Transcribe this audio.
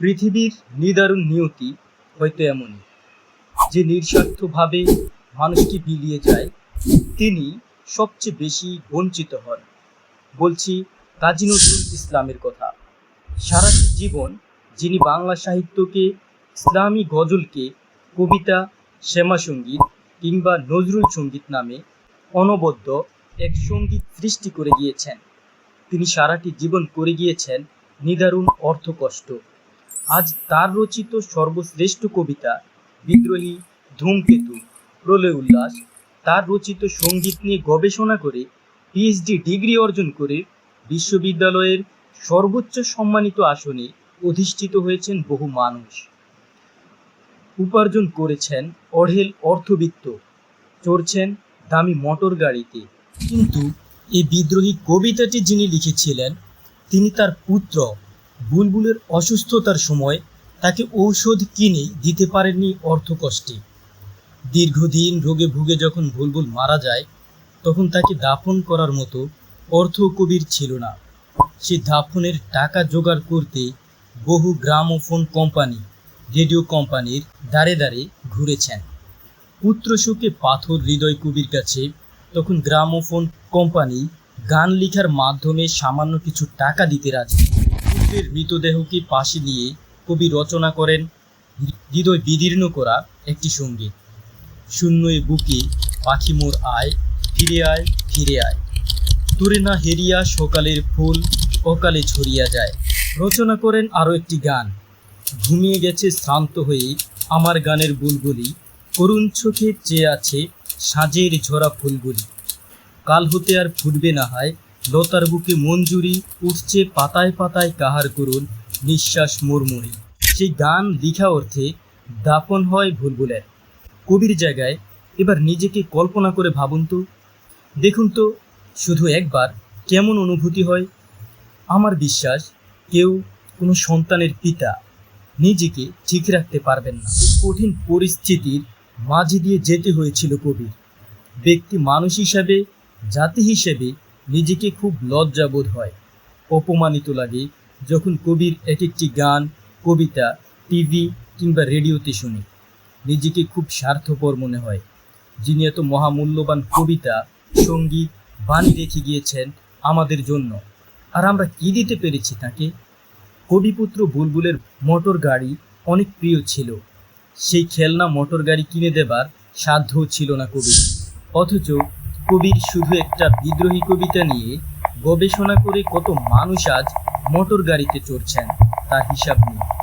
পৃথিবীর নিদারুণ নিয়তি হয়তো এমনই। যে নিঃস্বার্থভাবে মানুষকে বিলিয়ে যায়, তিনি সবচেয়ে বেশি বঞ্চিত হন। বলছি কাজী নজরুল ইসলামের কথা। সারাটি জীবন যিনি বাংলা সাহিত্যকে, ইসলামী গজলকে, কবিতা শ্যামা সংগীত কিংবা নজরুল সংগীত নামে অনবদ্য এক সংগীত সৃষ্টি করে গিয়েছেন। তিনি সারাটি জীবন করে গিয়েছেন নিদারুণ অর্থকষ্ট। আজ তার রচিত সর্বশ্রেষ্ঠ কবিতা বিদ্রোহী ধূমকেতু, প্রলয় উল্লাস। তার রচিত সংগীত নিয়ে গবেষণা করে পিএইচডি ডিগ্রি অর্জন করে বিশ্ববিদ্যালয়ের সর্বোচ্চ সম্মানিত আসনে অধিষ্ঠিত হয়েছেন বহু মানুষ। উপার্জন করেছেন অঢেল অর্থবিত্ত, চড়ছেন দামি মোটর গাড়িতে। কিন্তু এই বিদ্রোহী কবিতাটি যিনি লিখেছিলেন, তিনি তার পুত্র বুলবুলের অসুস্থতার সময় তাকে ঔষধ কিনে দিতে পারেননি অর্থকষ্টে। দীর্ঘদিন রোগে ভুগে যখন বুলবুল মারা যায়, তখন তাকে দাফন করার মতো অর্থ কবির ছিল না। সে দাফনের টাকা জোগাড় করতে বহু গ্রামোফোন কোম্পানি, রেডিও কোম্পানির দ্বারে দ্বারে ঘুরেছেন। পুত্র শোকে পাথর হৃদয় কবির কাছে তখন গ্রামোফোন কোম্পানি গান লেখার মাধ্যমে সামান্য কিছু টাকা দিতে রাজি। পুত্রের মৃতদেহকে পাশে নিয়ে কবি রচনা করেন? হৃদয় বিদীর্ণ করা একটি সংগীত শূন্য এ বুকে পাখি মোর আয়, ফিরে আয় ফিরে আয়। তোরে না হেরিয়া সকালের ফুল, অকালে ছড়িয়া যায়। রচনা করেন আরও একটি গান। ঘুমিয়ে গেছে শ্রান্ত হয়ে আমার গানের বুলবুলি। করুণ চোখে চেয়ে আছে সাজের ঝরা ফুলগুলি। কাল হতে আর ফুটবে না হয় লতার বুকে মঞ্জুরি উঠছে পাতায় পাতায় কাহার করুন নিঃশ্বাস মুরমুরি সেই গান লিখা অর্থে দাপন হয় ভুলভুলের। কবির জায়গায় এবার নিজেকে কল্পনা করে ভাবুন তো। দেখুন তো, শুধু একবার কেমন অনুভূতি হয়। আমার বিশ্বাস, কেউ কোনো সন্তানের পিতা নিজেকে ঠিক রাখতে পারবেন না। কঠিন পরিস্থিতির মাঝে দিয়ে যেতে হয়েছিল কবির। ব্যক্তি মানুষ হিসাবে, জাতি হিসেবে নিজেকে খুব লজ্জাবোধ হয়। অপমানিত লাগে যখন কবির এক একটি গান, কবিতা, টিভি কিংবা রেডিওতে শুনি। নিজেকে খুব স্বার্থপর মনে হয়। যিনি এত মহামূল্যবান কবিতা, সংগীত, বাণী রেখে গিয়েছেন আমাদের জন্য। আর আমরা কি দিতে পেরেছি তাকে? কবিপুত্র বুলবুলের মোটর গাড়ি অনেক প্রিয় ছিল। সেই খেলনা মোটর গাড়ি কিনে দেবার সাধ্য ছিল না কবির। অথচ কবির শুধু একটা বিদ্রোহী কবিতা নিয়ে গবেষণা করে কত মানুষ আজ মোটর গাড়িতে চড়ছেন, তার হিসাব নেই।